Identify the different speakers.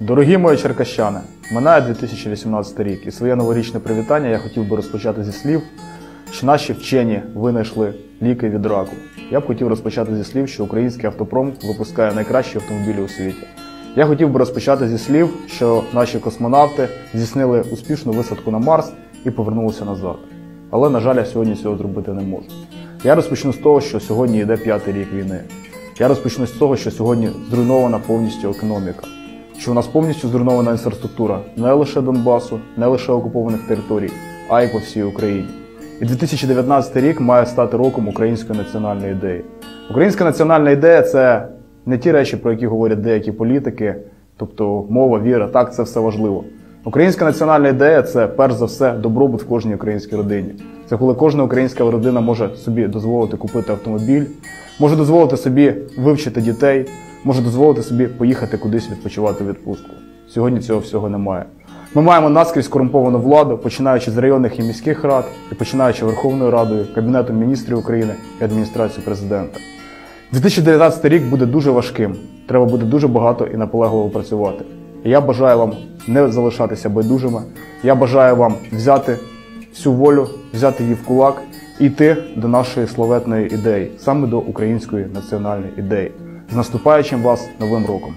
Speaker 1: Дорогі мої черкащани, минає 2018 рік, і своє новорічне привітання я хотів би розпочати зі слів, що наші вчені винайшли ліки від раку. Я б хотів розпочати зі слів, що український автопром випускає найкращі автомобілі у світі. Я хотів би розпочати зі слів, що наші космонавти здійснили успішну висадку на Марс і повернулися назад. Але, на жаль, я сьогодні цього зробити не можу. Я розпочну з того, що сьогодні йде п'ятий рік війни. Я розпочну з того, що сьогодні зруйнована повністю економіка, що у нас повністю зруйнована інфраструктура не лише Донбасу, не лише окупованих територій, а й по всій Україні. І 2019 рік має стати роком української національної ідеї. Українська національна ідея це не ті речі, про які говорять деякі політики, тобто мова, віра, так це все важливо. Українська національна ідея це перш за все добробут в кожній українській родині. Це коли кожна українська родина може собі дозволити купити автомобіль, може дозволити собі вивчити дітей, може дозволити собі поїхати кудись відпочивати в відпустку. Сьогодні цього всього немає. Ми маємо наскрізь корумповану владу, починаючи з районних і міських рад, і починаючи Верховною Радою, Кабінетом міністрів України і адміністрацією президента. 2019 рік буде дуже важким. Треба буде дуже багато і наполегливо працювати. Я бажаю вам не залишатися байдужими. Я бажаю вам взяти всю волю, взяти її в кулак і йти до нашої славетної ідеї, саме до української національної ідеї. З наступаючим вас новим роком!